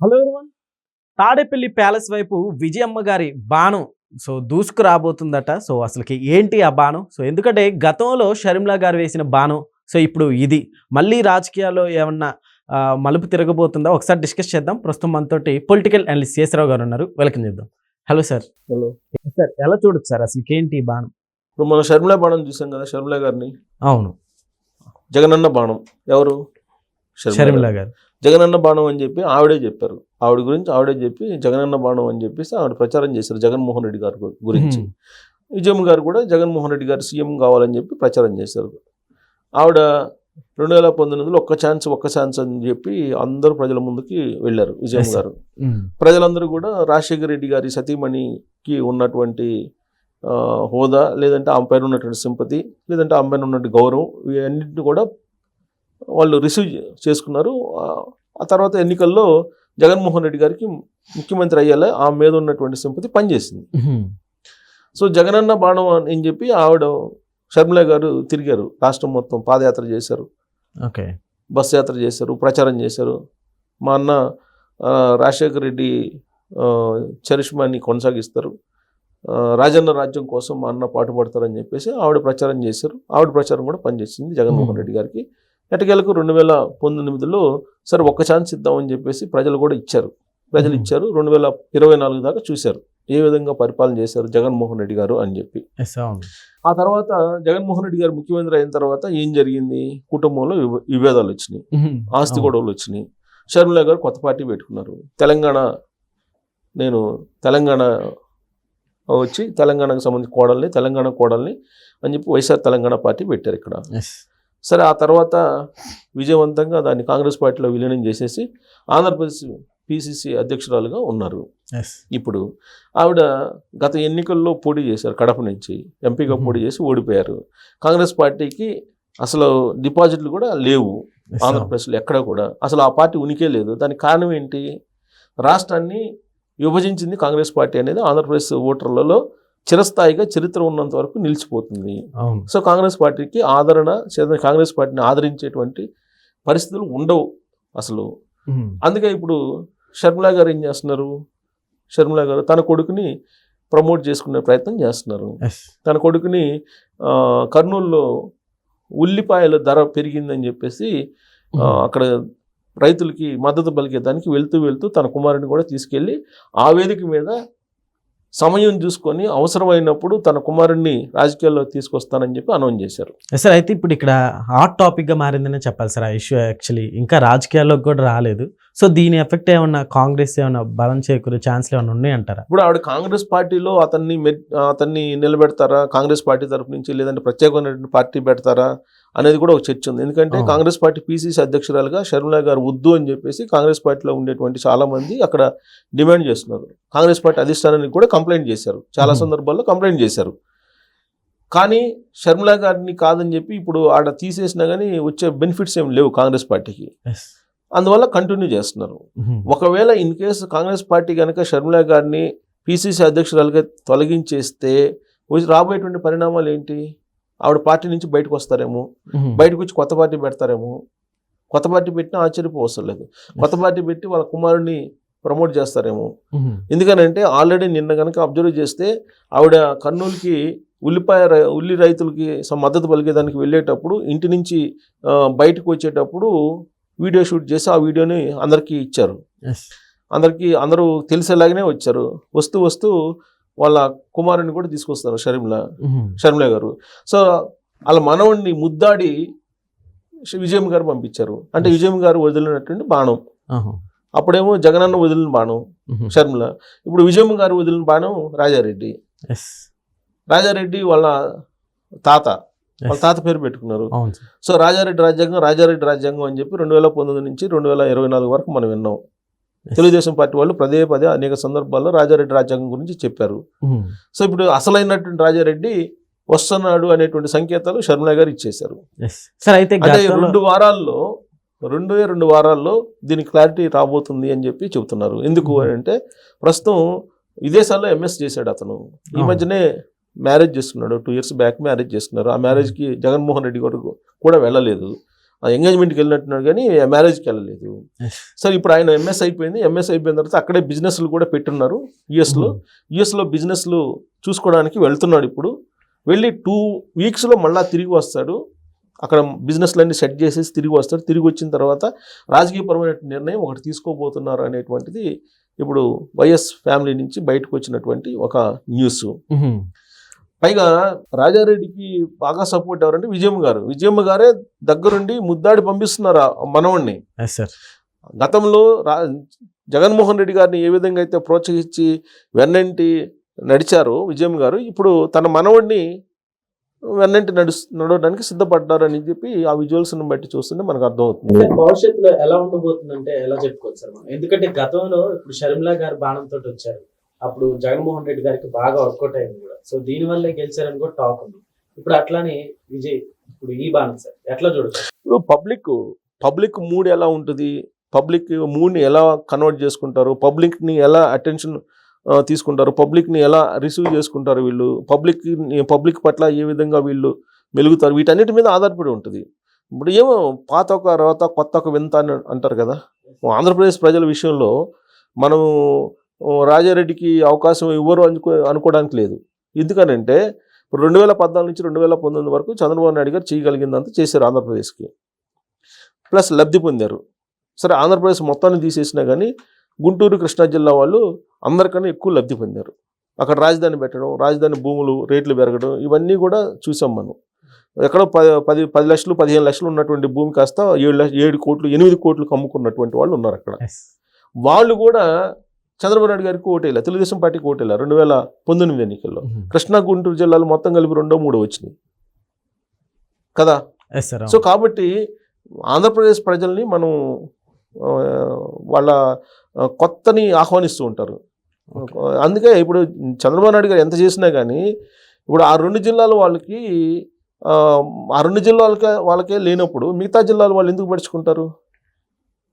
Hello everyone Tadepalli palace వైపు విజయమ్మ గారి బాణం సో దూసుకు రాబోతుందట సో అసలుకి ఏంటి ఆ బాణం? సో ఎందుకంటే గతంలో షర్మిలా గారు వేసిన బాణం సో ఇప్పుడు ఇది. మళ్ళీ రాజకీయాల్లో ఏమన్నా మలుపు తిరగబోతుందా? ఒకసారి డిస్కస్ చేద్దాం. ప్రస్తుతం మనతోటి పొలిటికల్ అనలిస్ట్ శేషరావు గారు ఉన్నారు. వెల్కమ్ చేద్దాం. హలో సార్ హలో సార్ ఎలా చూడొచ్చు సార్ అసలుకి ఏంటి బాణం? ఇప్పుడు మనం షర్మిల బాణం చూసాం కదా షర్మిల గారిని. అవును. జగనన్న బాణం. ఎవరు? షర్మిలా గారు జగనన్న బాణం అని చెప్పి ఆవిడే చెప్పారు ఆవిడ గురించి ఆవిడే చెప్పి జగనన్న బాణం అని చెప్పేసి ఆవిడ ప్రచారం చేశారు జగన్మోహన్ రెడ్డి గారి గురించి. విజయమ్మ గారు కూడా జగన్మోహన్ రెడ్డి గారు సీఎం కావాలని చెప్పి ప్రచారం చేశారు ఆవిడ రెండు వేల పంతొమ్మిదిలో ఒక్క ఛాన్స్ ఒక్క ఛాన్స్ అని చెప్పి అందరూ ప్రజల ముందుకి వెళ్ళారు విజయమ్మ. గారు. ప్రజలందరూ కూడా రాజశేఖర రెడ్డి గారి సతీమణికి ఉన్నటువంటి హోదా లేదంటే ఆమె పైన ఉన్నటువంటి సింపతి లేదంటే ఆమె పైన ఉన్నటువంటి గౌరవం ఇవన్నింటిని కూడా వాళ్ళు రిసీవ్ చేసుకున్నారు. ఆ, ఆ తర్వాత ఎన్నికల్లో జగన్మోహన్ రెడ్డి గారికి ముఖ్యమంత్రి అయ్యేలా ఆమె మీద ఉన్నటువంటి సింపతి పనిచేసింది. సో జగనన్న బాణం అని చెప్పి ఆవిడ షర్మిల గారు తిరిగారు. రాష్ట్రం మొత్తం పాదయాత్ర చేశారు. ఓకే. బస్ యాత్ర చేశారు ప్రచారం చేశారు. మా అన్న ఆ, రాజశేఖర రెడ్డి ఆ, చరిష్మాని కొనసాగిస్తారు. ఆ, రాజన్న రాజ్యం కోసం మా అన్న పాటుపడతారని చెప్పేసి ఆవిడ ప్రచారం చేశారు. ఆవిడ ప్రచారం కూడా పనిచేసింది జగన్మోహన్. రెడ్డి గారికి. ఎటకేలకు రెండు వేల పంతొమ్మిదిలో సరే ఒక్క ఛాన్స్ ఇద్దామని చెప్పేసి ప్రజలు కూడా ఇచ్చారు. ప్రజలు. ఇచ్చారు. రెండు వేల ఇరవై నాలుగు దాకా చూశారు. ఏ విధంగా పరిపాలన చేశారు జగన్మోహన్ రెడ్డి గారు అని చెప్పి. ఆ తర్వాత జగన్మోహన్ రెడ్డి గారు ముఖ్యమంత్రి అయిన తర్వాత ఏం జరిగింది? కుటుంబంలో విభేదాలు వచ్చినాయి. ఆస్తి. గొడవలు వచ్చినాయి. షర్మిల గారు కొత్త పార్టీ పెట్టుకున్నారు. తెలంగాణ నేను తెలంగాణ వచ్చి తెలంగాణకు సంబంధించి కోడల్ని తెలంగాణ కోడల్ని అని చెప్పి వైఎస్ఆర్ తెలంగాణ పార్టీ పెట్టారు ఇక్కడ. సరే ఆ తర్వాత విజయవంతంగా దాన్ని కాంగ్రెస్ పార్టీలో విలీనం చేసేసి ఆంధ్రప్రదేశ్ పిసిసి అధ్యక్షురాలుగా ఉన్నారు. ఇప్పుడు ఆవిడ గత ఎన్నికల్లో పోటీ చేశారు కడప నుంచి. ఎంపీగా Mhm. పోటీ చేసి ఓడిపోయారు. కాంగ్రెస్ పార్టీకి అసలు డిపాజిట్లు కూడా లేవు. ఆంధ్రప్రదేశ్లో ఎక్కడ కూడా. అసలు ఆ పార్టీ ఉనికే లేదు. దానికి కారణం ఏంటి? రాష్ట్రాన్ని విభజించింది కాంగ్రెస్ పార్టీ అనేది ఆంధ్రప్రదేశ్ ఓటర్లలో చిరస్థాయిగా చరిత్ర ఉన్నంత వరకు నిలిచిపోతుంది. సో కాంగ్రెస్ పార్టీకి ఆదరణ కాంగ్రెస్ పార్టీని ఆదరించేటువంటి పరిస్థితులు ఉండవు అసలు. అందుకే ఇప్పుడు షర్మిలా గారు ఏం చేస్తున్నారు? షర్మిలా గారు తన కొడుకుని ప్రమోట్ చేసుకునే ప్రయత్నం చేస్తున్నారు. తన కొడుకుని కర్నూలులో ఉల్లిపాయల ధర పెరిగిందని చెప్పేసి. అక్కడ రైతులకి మద్దతు పలికేదానికి వెళ్తూ వెళ్తూ తన కుమారుని కూడా తీసుకెళ్ళి ఆ వేదిక మీద సమయం చూసుకొని అవసరమైనప్పుడు తన కుమారుణ్ణి రాజకీయాల్లో తీసుకొస్తానని చెప్పి అనౌన్స్ చేశారు. సార్ అయితే ఇప్పుడు ఇక్కడ హాట్ టాపిక్గా మారిందనే చెప్పాలి సార్ ఆ ఇష్యూ యాక్చువల్లీ ఇంకా రాజకీయాల్లోకి కూడా రాలేదు. సో దీని ఎఫెక్ట్ ఏమన్నా కాంగ్రెస్ ఏమన్నా బలం చేకూరే ఛాన్స్లు ఏమన్నా ఉన్నాయంటారా? ఇప్పుడు ఆవిడ కాంగ్రెస్ పార్టీలో అతన్ని అతన్ని నిలబెడతారా? కాంగ్రెస్ పార్టీ తరపు నుంచి లేదంటే ప్రత్యేకమైనటువంటి పార్టీ పెడతారా? అనేది కూడా ఒక చర్చ ఉంది. ఎందుకంటే. కాంగ్రెస్ పార్టీ పీసీసీ అధ్యక్షురాలుగా షర్మిలా గారు వద్దు అని చెప్పేసి కాంగ్రెస్ పార్టీలో ఉండేటువంటి చాలా మంది అక్కడ డిమాండ్ చేస్తున్నారు. కాంగ్రెస్ పార్టీ అధిష్టానానికి కూడా కంప్లైంట్ చేశారు. చాలా. సందర్భాల్లో కంప్లైంట్ చేశారు. కానీ షర్మిలా గారిని కాదని చెప్పి ఇప్పుడు ఆడ తీసేసినా కానీ వచ్చే బెనిఫిట్స్ ఏం లేవు కాంగ్రెస్ పార్టీకి. అందువల్ల కంటిన్యూ చేస్తున్నారు. ఒకవేళ ఇన్ కేసు కాంగ్రెస్ పార్టీ కనుక షర్మిలా గారిని పిసిసి అధ్యక్షురాలుగా తొలగించేస్తే రాబోయేటువంటి పరిణామాలు ఏంటి? ఆవిడ పార్టీ నుంచి బయటకు వస్తారేమో బయటకు వచ్చి కొత్త పార్టీ పెడతారేమో కొత్త పార్టీ పెట్టినా ఆశ్చర్యపోవసరం లేదు. కొత్త పార్టీ పెట్టి వాళ్ళ కుమారుడిని ప్రమోట్ చేస్తారేమో. ఎందుకనంటే ఆల్రెడీ నిన్న కనుక అబ్జర్వ్ చేస్తే ఆవిడ కర్నూలుకి ఉల్లిపాయ ఉల్లి రైతులకి మద్దతు పలికేదానికి వెళ్ళేటప్పుడు ఇంటి నుంచి బయటకు వచ్చేటప్పుడు వీడియో షూట్ చేసి ఆ వీడియోని అందరికీ ఇచ్చారు. అందరికీ అందరూ తెలిసేలాగానే వచ్చారు. వస్తూ వస్తూ వాళ్ళ కుమారుని కూడా తీసుకొస్తారు షర్మిల. షర్మిల గారు. సో వాళ్ళ మనవడిని ముద్దాడి విజయం గారు పంపించారు. అంటే విజయం గారు వదిలినటువంటి బాణం. అప్పుడేమో జగనన్న వదిలిన బాణం షర్మిల. ఇప్పుడు విజయం గారు వదిలిన బాణం రాజారెడ్డి. రాజారెడ్డి వాళ్ళ తాత. వాళ్ళ తాత పేరు పెట్టుకున్నారు. సో రాజారెడ్డి రాజ్యాంగం రాజారెడ్డి రాజ్యాంగం అని చెప్పి రెండు వేల పంతొమ్మిది నుంచి రెండు వేల ఇరవై నాలుగు వరకు మనం విన్నాం. తెలుగుదేశం పార్టీ వాళ్ళు పదే పదే అనేక సందర్భాల్లో రాజారెడ్డి రాజ్యాంగం గురించి చెప్పారు. సో ఇప్పుడు అసలైనటువంటి రాజారెడ్డి వస్తున్నాడు అనేటువంటి సంకేతాలు షర్మిల గారు ఇచ్చేశారు. సార్ అయితే రెండు వారాల్లో రెండే రెండు వారాల్లో దీనికి క్లారిటీ రాబోతుంది అని చెప్పి చెబుతున్నారు. ఎందుకు. అని అంటే ప్రస్తుతం విదేశాల్లో ఎంఎస్ చేశాడు అతను. ఈ. మధ్యనే మ్యారేజ్ చేసుకున్నాడు. టూ ఇయర్స్ బ్యాక్ మ్యారేజ్ చేసుకున్నారు. ఆ మ్యారేజ్కి జగన్మోహన్ రెడ్డి గారు కూడా వెళ్ళలేదు. ఎంగేజ్మెంట్కి వెళ్ళినట్టున్నాడు కానీ మ్యారేజ్కి వెళ్ళలేదు. సరే ఇప్పుడు ఆయన ఎంఎస్ అయిపోయింది. ఎంఎస్ అయిపోయిన తర్వాత అక్కడే బిజినెస్లు కూడా పెట్టున్నారు. యుఎస్లో యుఎస్లో బిజినెస్లు చూసుకోవడానికి వెళ్తున్నాడు ఇప్పుడు. వెళ్ళి టూ వీక్స్లో మళ్ళీ తిరిగి వస్తాడు. అక్కడ బిజినెస్లన్నీ సెట్ చేసేసి తిరిగి వస్తాడు. తిరిగి వచ్చిన తర్వాత రాజకీయపరమైన నిర్ణయం ఒకటి తీసుకోబోతున్నారు అనేటువంటిది ఇప్పుడు వైఎస్ ఫ్యామిలీ నుంచి బయటకు వచ్చినటువంటి ఒక న్యూస్. పైగా రాజారెడ్డికి బాగా సపోర్ట్ ఎవరంటే విజయమ్మ గారు. విజయమ్మ గారే దగ్గరుండి ముద్దాడి పంపిస్తున్నారు మనవణ్ణి. గతంలో రా జగన్మోహన్ రెడ్డి గారిని ఏ విధంగా అయితే ప్రోత్సహించి వెన్నంటి నడిచారో విజయమ్మ గారు ఇప్పుడు తన మనవడిని వెన్నంటి నడు నడవడానికి సిద్ధపడ్డారని చెప్పి ఆ విజువల్స్ని బట్టి చూస్తుంటే మనకు అర్థమవుతుంది. భవిష్యత్తులో ఎలా ఉండబోతుందంటే ఎలా చెప్పుకోవచ్చు సార్ మనం? ఎందుకంటే గతంలో ఇప్పుడు షర్మిలా గారు బాణంతో వచ్చారు. అప్పుడు జగన్మోహన్ రెడ్డి గారికి బాగా వర్కౌట్ అయింది కూడా. సో దీనివల్లే గెలిచారని కూడా టాక్ ఉంది. ఇప్పుడు అట్లానే విజయ్ ఇప్పుడు ఈ బాణం సార్ ఎట్లా చూడచ్చు? ఇప్పుడు పబ్లిక్ పబ్లిక్ మూడ్ ఎలా ఉంటుంది? పబ్లిక్ మూడ్ని ఎలా కన్వర్ట్ చేసుకుంటారు? పబ్లిక్ని ఎలా అటెన్షన్ తీసుకుంటారు? పబ్లిక్ని ఎలా రిసీవ్ చేసుకుంటారు వీళ్ళు? పబ్లిక్ పబ్లిక్ పట్ల ఏ విధంగా వీళ్ళు మెలుగుతారు? వీటన్నిటి మీద ఆధారపడి ఉంటుంది. ఇప్పుడు ఏమో పాత ఒక తర్వాత కొత్త ఒక వింత అని అంటారు కదా? ఆంధ్రప్రదేశ్ ప్రజల విషయంలో మనము రాజారెడ్డికి అవకాశం ఇవ్వరు అనుకో అనుకోవడానికి లేదు. ఎందుకనంటే ఇప్పుడు రెండు వేల పద్నాలుగు నుంచి రెండు వేల పంతొమ్మిది వరకు చంద్రబాబు నాయుడు గారు చేయగలిగిందంతా చేశారు ఆంధ్రప్రదేశ్కి. ప్లస్ లబ్ధి పొందారు. సరే ఆంధ్రప్రదేశ్ మొత్తాన్ని తీసేసినా కానీ గుంటూరు కృష్ణా జిల్లా వాళ్ళు అందరికన్నా ఎక్కువ లబ్ధి పొందారు. అక్కడ రాజధాని పెట్టడం రాజధాని భూములు రేట్లు పెరగడం ఇవన్నీ కూడా చూసాం మనం. ఎక్కడో పది పది పది లక్షలు పదిహేను లక్షలు ఉన్నటువంటి భూమి కాస్త ఏడు లక్ష ఏడు కోట్లు ఎనిమిది కోట్లు అమ్ముకున్నటువంటి వాళ్ళు ఉన్నారు అక్కడ. వాళ్ళు కూడా చంద్రబాబు నాయుడు గారికి ఓటేలా తెలుగుదేశం పార్టీకి ఓటేలా రెండు వేల పంతొమ్మిది ఎన్నికల్లో కృష్ణా గుంటూరు జిల్లాలు మొత్తం కలిపి రెండో మూడో వచ్చినాయి. కదా? సో కాబట్టి ఆంధ్రప్రదేశ్ ప్రజల్ని మనం వాళ్ళ కొత్తని ఆహ్వానిస్తూ ఉంటారు. అందుకే ఇప్పుడు చంద్రబాబు నాయుడు గారు ఎంత చేసినా కానీ ఇప్పుడు ఆ రెండు జిల్లాల వాళ్ళకి ఆ, రెండు జిల్లాలకే వాళ్ళకే లేనప్పుడు మిగతా జిల్లాల వాళ్ళు ఎందుకు పడుచుకుంటారు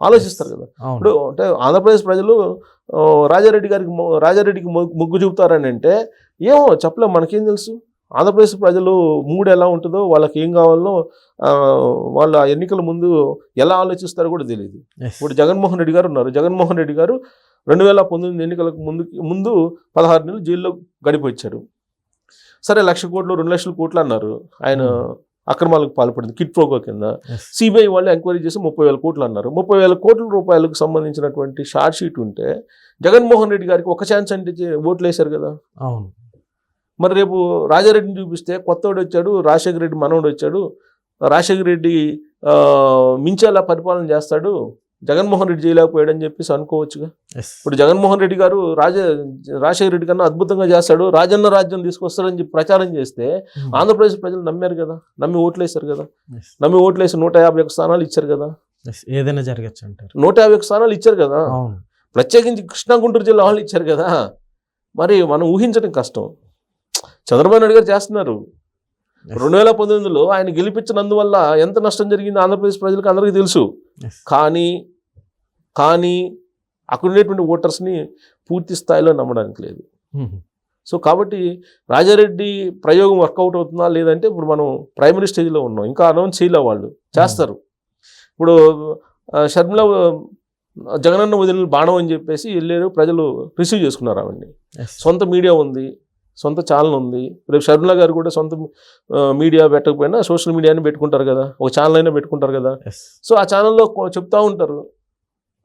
ఆలోచిస్తారు కదా. ఇప్పుడు అంటే ఆంధ్రప్రదేశ్ ప్రజలు రాజారెడ్డి గారికి రాజారెడ్డికి మొగ్గు చూపుతారని అంటే ఏమో చెప్పలేం మనకేం తెలుసు? ఆంధ్రప్రదేశ్ ప్రజలు మూడు ఎలా ఉంటుందో వాళ్ళకి ఏం కావాలో వాళ్ళ ఎన్నికల ముందు ఎలా ఆలోచిస్తారో కూడా తెలియదు. ఇప్పుడు జగన్మోహన్ రెడ్డి గారు ఉన్నారు. జగన్మోహన్ రెడ్డి గారు రెండు వేల పంతొమ్మిది ఎన్నికలకు ముందు ముందు పదహారు నెలలు జైల్లో గడిపొచ్చాడు సరే లక్ష కోట్లు రెండు లక్షల కోట్లు అన్నారు. ఆయన అక్రమాలకు పాల్పడింది. కిట్ ప్రోగో కింద. సిబిఐ వాళ్ళు ఎంక్వైరీ చేసి ముప్పై వేల కోట్లు అన్నారు. ముప్పై వేల కోట్ల రూపాయలకు సంబంధించినటువంటి షార్ట్ షీట్ ఉంటే జగన్మోహన్ రెడ్డి గారికి ఒక ఛాన్స్ అంటే ఓట్లు వేశారు కదా. అవును. మరి రేపు రాజారెడ్డిని చూపిస్తే కొత్తవాడు వచ్చాడు రాజశేఖర రెడ్డి మనవడు వచ్చాడు రాజశేఖర రెడ్డి మించేలా పరిపాలన చేస్తాడు జగన్మోహన్ రెడ్డి చేయలేకపోయాడని చెప్పేసి అనుకోవచ్చుగా. ఇప్పుడు జగన్మోహన్ రెడ్డి గారు రాజ రాజశేఖర రెడ్డి కన్నా అద్భుతంగా చేస్తాడు రాజన్న రాజ్యం తీసుకొస్తాడని చెప్పి ప్రచారం చేస్తే ఆంధ్రప్రదేశ్ ప్రజలు నమ్మారు కదా నమ్మి ఓట్లేశారు కదా. నమ్మి ఓట్లేసి నూట యాభై ఒక్క స్థానాలు ఇచ్చారు కదా. ఏదైనా జరగచ్చు అంటారు. నూట యాభై ఒక్క స్థానాలు ఇచ్చారు కదా. ప్రత్యేకించి కృష్ణా గుంటూరు జిల్లా వాళ్ళు ఇచ్చారు కదా. మరి మనం ఊహించడం కష్టం. చంద్రబాబు నాయుడు గారు చేస్తున్నారు. రెండు వేల పంతొమ్మిదిలో ఆయన గెలిపించినందువల్ల ఎంత నష్టం జరిగిందో ఆంధ్రప్రదేశ్ ప్రజలకు అందరికీ తెలుసు. కానీ కానీ అక్కడ ఉండేటువంటి ఓటర్స్ని పూర్తి స్థాయిలో నమ్మడానికి లేదు. సో కాబట్టి రాజారెడ్డి ప్రయోగం వర్కౌట్ అవుతుందా లేదంటే ఇప్పుడు మనం ప్రైమరీ స్టేజ్లో ఉన్నాం. ఇంకా అనౌన్స్ చేయలే వాళ్ళు. చేస్తారు. ఇప్పుడు షర్మిల జగనన్న వదిలిన బాణం అని చెప్పేసి వెళ్ళారు. ప్రజలు రిసీవ్ చేసుకున్నారు అవన్నీ. సొంత మీడియా ఉంది. సొంత ఛానల్ ఉంది. రేపు షర్మిల గారు కూడా సొంత మీడియా పెట్టకపోయినా సోషల్ మీడియాని పెట్టుకుంటారు కదా. ఒక ఛానల్ అయినా పెట్టుకుంటారు కదా. సో ఆ ఛానల్లో చెప్తా ఉంటారు.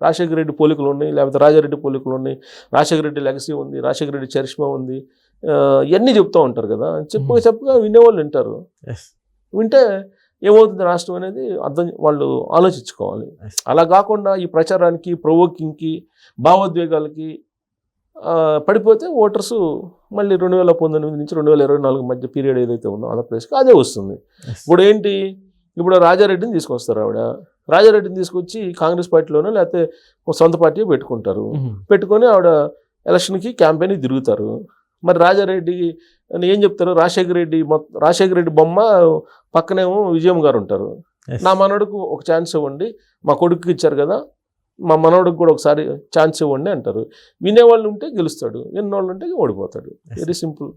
రాజశేఖర రెడ్డి పోలికలు ఉన్నాయి లేకపోతే రాజారెడ్డి పోలికలు ఉన్నాయి రాజశేఖర రెడ్డి లెగసీ ఉంది రాజశేఖర రెడ్డి చరిష్మా ఉంది ఇవన్నీ చెప్తూ ఉంటారు కదా చెప్పు. చెప్పగా వినేవాళ్ళు వింటారు. వింటే ఏమవుతుంది రాష్ట్రం అనేది అర్థం వాళ్ళు ఆలోచించుకోవాలి. అలా కాకుండా ఈ ప్రచారానికి ప్రొవోకింగ్కి భావోద్వేగాలకి పడిపోతే ఓటర్స్ మళ్ళీ రెండు వేల పంతొమ్మిది నుంచి రెండు వేల ఇరవై నాలుగు మధ్య పీరియడ్ ఏదైతే ఉందో ఆంధ్రప్రదేశ్కి అదే వస్తుంది. ఇప్పుడు ఏంటి ఇప్పుడు రాజారెడ్డిని తీసుకొస్తారు ఆవిడ రాజారెడ్డిని తీసుకొచ్చి కాంగ్రెస్ పార్టీలోనే లేకపోతే ఒక సొంత పార్టీ పెట్టుకుంటారు. పెట్టుకొని ఆవిడ ఎలక్షన్కి క్యాంపెయిన్కి తిరుగుతారు. మరి రాజారెడ్డి అని ఏం చెప్తారు? రాజశేఖర రెడ్డి మొత్తం రాజశేఖర రెడ్డి బొమ్మ పక్కనేమో విజయం గారు ఉంటారు. నా మనవడికి ఒక ఛాన్స్ ఇవ్వండి. మా కొడుకుకి ఇచ్చారు కదా మా మనవడికి కూడా ఒకసారి ఛాన్స్ ఇవ్వండి అంటారు. వినేవాళ్ళు ఉంటే గెలుస్తాడు విన్నవాళ్ళు ఉంటే ఓడిపోతాడు. Very simple.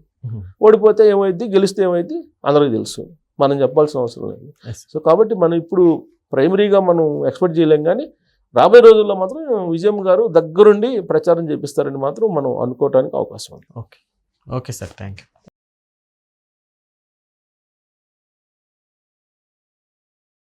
ఓడిపోతే ఏమైంది గెలిస్తే ఏమైంది అందరికీ తెలుసు. మనం చెప్పాల్సిన అవసరం లేదు. సో కాబట్టి మనం ఇప్పుడు ప్రైమరీగా మనం ఎక్స్పెక్ట్ చేయలేం కానీ రాబోయే రోజుల్లో మాత్రం విజయం గారు దగ్గరుండి ప్రచారం చేపిస్తారని మాత్రం మనం అనుకోవడానికి అవకాశం ఉంది. Okay. Okay sir. Thank you